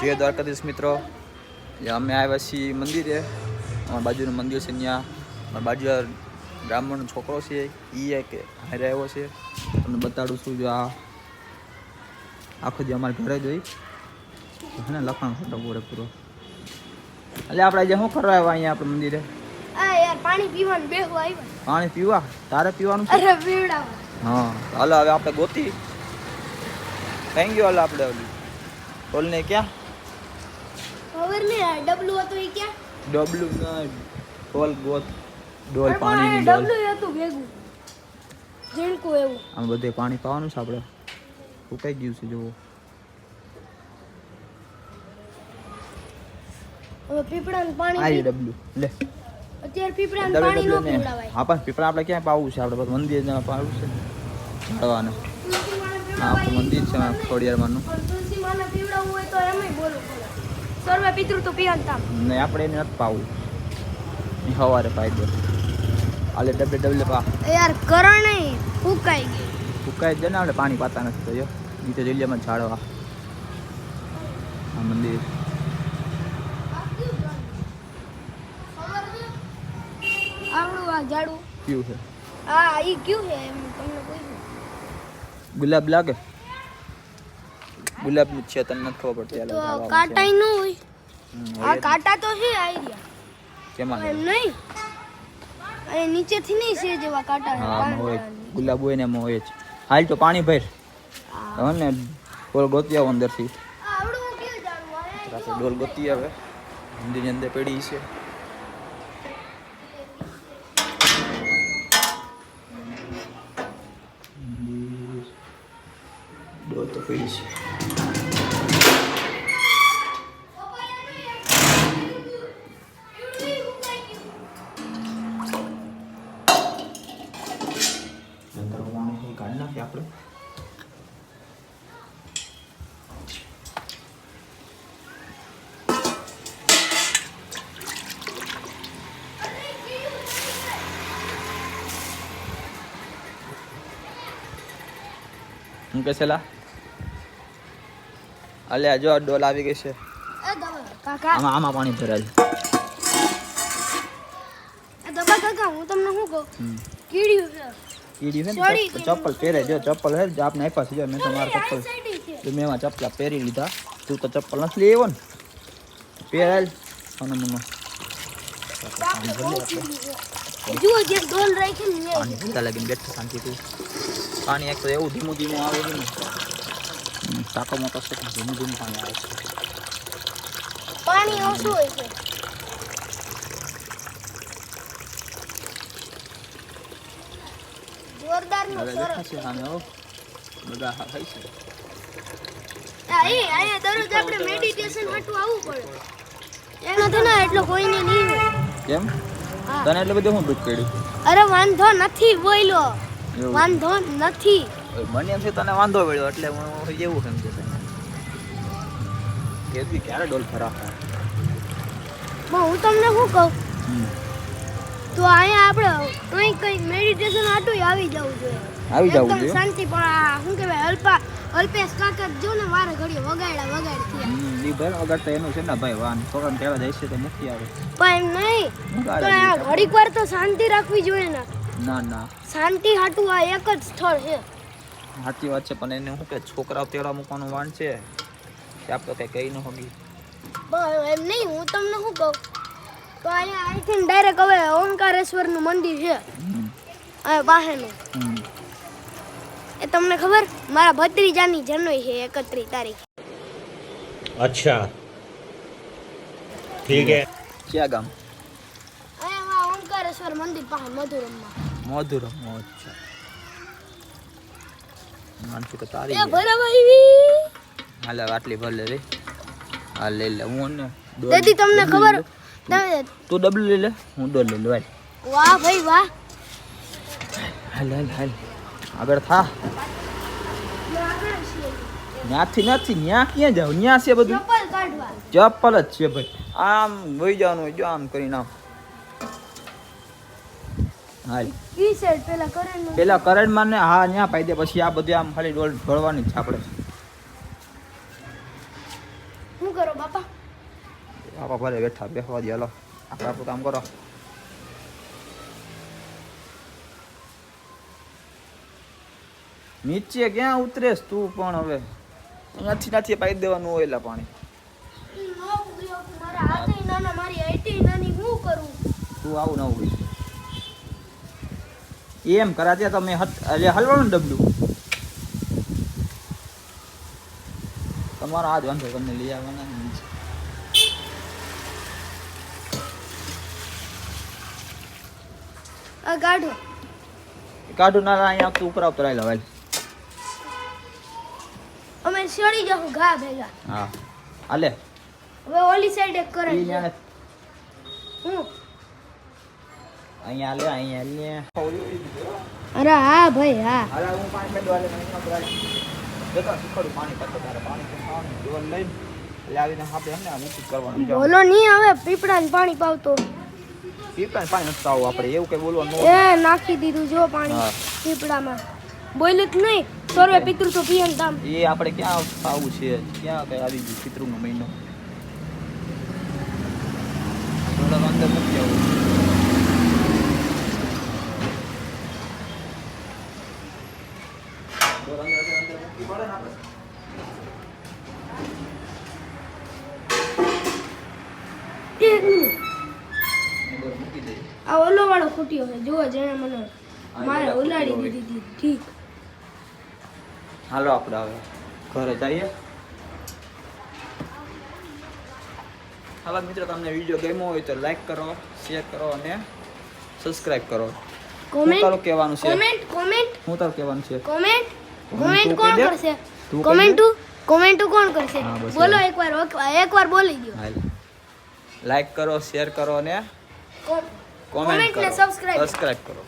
જય દ્વારકાધીશ મિત્રો. અમે આવ્યા છીએ મંદિરે. અમારા બાજુનું મંદિર છે ત્યાં અમારા બાજુ બ્રાહ્મણનો છોકરો છે એ કે હારે આવ્યો છે. તમને બતાડું છું જો આ આખો જે અમારા ઘરે જોઈ હે ને લખાણ ખોટો પૂરેપૂરો એટલે આપણે આજે શું કરવા આવ્યા અહીંયા આપણે મંદિરે? પાણી પીવાનું બેહવા આવ્યા. પાણી પીવા? તારે પીવાનું છે? અરે પીવડાવા. હા હાલો હવે આપણે ગોતી. થેન્ક યુ હાલો આપણે ઓલી. ઓલને ક્યાં? ખબર આ ડબલું હતું એ ક્યાં? ડબલું ના ડોલ ગોત ડોલ પણ પાણીની ડોલ. ડબલું હતું ભેગું. ઝીણકું એવું. આમ બધે પાણી પાવાનું છે આપણે? સુકાઈ ગયું છે જોવો હવે પીપળાનું પાણી આ ડબલું લે. અત્યારે પીપળાનું પાણી નો પીવડાવાય. હા પણ પીપળા આપણે ક્યાં પાવું છે? આપણે બધું મંદિર ને પાવું છે ચડવાનું. હા આપણું મંદિર છે ખોડિયારમાંનું. તુલસી માને પીવડાવવું હોય તો એમાંય બોલવું પડે સર્વે પિતૃ તો પીવંતામ ને આપણે એને નથી પાવું. એ સવારે પાઈ દો. આલે ડબલે ડબલે પા. યાર કરણ ફૂકાઈ ગઈ ફૂકાઈ જ ને આપણે પાણી પાતા નથી તો જો નીચે જલિયામાં ઝાડવા. આ મંદિર. આવડું આ ઝાડું? કયું છે? આ ઈ કયું છે તમને ગુલાબ લાગે? ગુલાબનું છે તને નથી ખબર પડતી તો કાંટા ન હોય. આ જ. કાંટા તો છે આઈડિયા. કેમાં એમ નહીં. અહીં નીચેથી નહીં છે જેવા કાંટા. હા હોય ગુલાબ હોય ને એમાં હોય જ. હાલ તો પાણી ભર. હવે ને ડોલ ગોતી આવો અંદરથી. ડોલ ગોતી આવે. મંદિરની અંદર પડી છે. ડોલ તો પડી છે. હું કે છેલા અલે જો આ ડોલ આવી ગઈ છે. આમાં આમાં પાણી ભરાય. દબા કાકા હું તમને શું કહું? કીડ્યું છે. કીડી છે ને ચપ્પલ- પહેરે જો ચપ્પલ હે આપને આપ્યા છે જો મેં તો ચપ્પલ તો મેં એમાં ચપ્પલા પહેરી લીધા. તું તો ચપ્પલ નથી આવ્યો ને. પહેરાય. અને મને કીડ્યું જુઓ જે ડોલ રાખી બેઠો શાંતિથી. પાણી એક તો એવું ધીમું ધીમું આવે છે ને. ટાંકો મોટો છે પણ ધીમું ધીમું પાણી આવે છે. પાણી ઓછું હોય છે. જોરદાર નો સરસ. સામે હો. બધા હા થાય છે. એ અહીંયા દરરોજ આપણે મેડિટેશન હાટું આવવું પડે. એનાથી ના એટલો કોઈને નહીં કેમ. તને એટલે બધું હું દુઃખ કર્યું? અરે વાંધો નથી બોલ્યો. વાંધો નથી. મને એમ છે તને વાંધો પડ્યો એટલે હું એવું સમજે છે કે ક્યારે ડોલ ખરાબ હું તમને શું કહું? તો અહીંયા આપણે કઈ કઈ મેડિટેશન હાટું આવી જવું જોઈએ. આવી જવું જોઈએ? શાંતિ પણ આ શું કહેવાય અલ્પા અલ્પેશ કાકા જો ને મારે ઘડી વગાડ્યા વગાડ થયા. ઈ ભલે વગર તો એનું છે ને ભાઈ વાન છોકરાને કહેવા જાય છે તો નથી આવે. પણ નહીં તો. ઘડીક વાર તો શાંતિ રાખવી જોઈએ ને. ના ના. શાંતિ હાટુ આ એક જ સ્થળ છે. સાચી વાત છે પણ એને શું કે છોકરાઓ તેડા મૂકવાનો વાન છે? કે આપણે કઈ કહી ન હોગી. બસ એમ નહીં હું તમને શું કહું? તો અહીંયા આઈ અહીંથી ડાયરેક્ટ હવે ઓમકારેશ્વરનું મંદિર છે. હવે બાહેનું. એ તમને ખબર? મારા ભત્રીજાની જન્મ છે એકત્રીસ તારીખ. અચ્છા. ઠીક હે. ક્યાં ગામ? ઓમકારેશ્વર મંદિર પાસે મધુરમમાં. મધુરમ અચ્છા. માનસી તો તારી એ. બરાબર આવી હાલે આટલી ભર લે રે. હા લઈ લે હું ને દાદી તમને ખબર? તું ડબલ લઈ લે હું ડોલ લઈ લે વાહ ભાઈ વાહ. હાલ હાલ હાલ. આગળ થા. ન્યાથી નથી ત્યાં ક્યાં જાવ ત્યાં છે બધું? ચપ્પલ જ છે ભાઈ. આમ વહી જવાનું જો આમ કરીને આમ. હાલ. ઈ સાઈડ પેલા કરણ પેલા કરંટમાં ને હા ત્યાં પાઈ દે પછી આ બધું આમ ખાલી ડોલ ઢોળવાની છે આપણે હું કરો બાપા? બાપા ભલે બેઠા બેસવા દે હાલો. આપણે આપણું કામ કરો. નીચે ક્યાં ઉતરેશ તું પણ હવે? અહીંયાથી નાથી પાઈ દેવાનું હોય એલા પાણી. તું આવું ના હોય એમ કરા ત્યાં તમે એટલે હલવાનું ડબલું. તમારો આ જ વાંધો તમને લઈ આવવાના આ ગાઢો. કાઢું ના અહીંયા આવતું ઉપર આવતો રહેલો ભાઈ અમે સડી જાઉં ઘા ભેગા. હા. હાલે. હવે ઓલી સાઈડ એક કરે હું? અહીંયા લે અહીંયા લે. અરે હા ભાઈ હા. અરે હું પાંચ મિનિટ વાલે મને રાખ જતો શીખવાડું પાણી પાતો તારે પાણી તો ખાવાનું લઈને. એટલે આવીને આપણે એમને આ મૂકી કરવાનું બોલો નહીં હવે પીપળાને પાણી પાવતો. પીપળાને પાણી નથી આપણે એવું કઈ બોલવાનું એ નાખી દીધું જો પાણી પીપળામાં. બોલ્યું જ નહીં સર્વે પિતૃ તો પિયન તામ એ આપણે ક્યાં આવું છે? ક્યાં કઈ આવી ગયું પિતૃનો મહિનો? થોડા અંદર નથી આવું થોડા અંદર અંદર અંદર મૂકી પડે ને આપણે એક મિનિટ અંદર મૂકી દઈએ આ ઓલો વાળો ખૂટ્યો છે. જો જેને મને મારે હા, ઉલાડી ખૂટ્યો દીધી હતી. ઠીક. હાલો આપણે હવે ઘરે જઈએ. હાલો મિત્રો તમને વીડિયો ગમ્યો હોય તો લાઈક કરો શેર કરો અને સબસ્ક્રાઇબ કરો. હું તારું કોમેન્ટ કહેવાનું છે? કોમેન્ટ કોમેન્ટ હું તારું કહેવાનું છે? કોમેન્ટ તું કોમેન્ટ કહી કોણ દે. કરશે? તું કહી કોમેન્ટ કોમેન્ટ કોણ કરશે? હા, બસ બોલો એમ. એકવાર એકવાર બોલી દો હાલ. લાઈક કરો શેર કરો અને કોમેન્ટ કરો. સબસ્ક્રાઇબ કરો.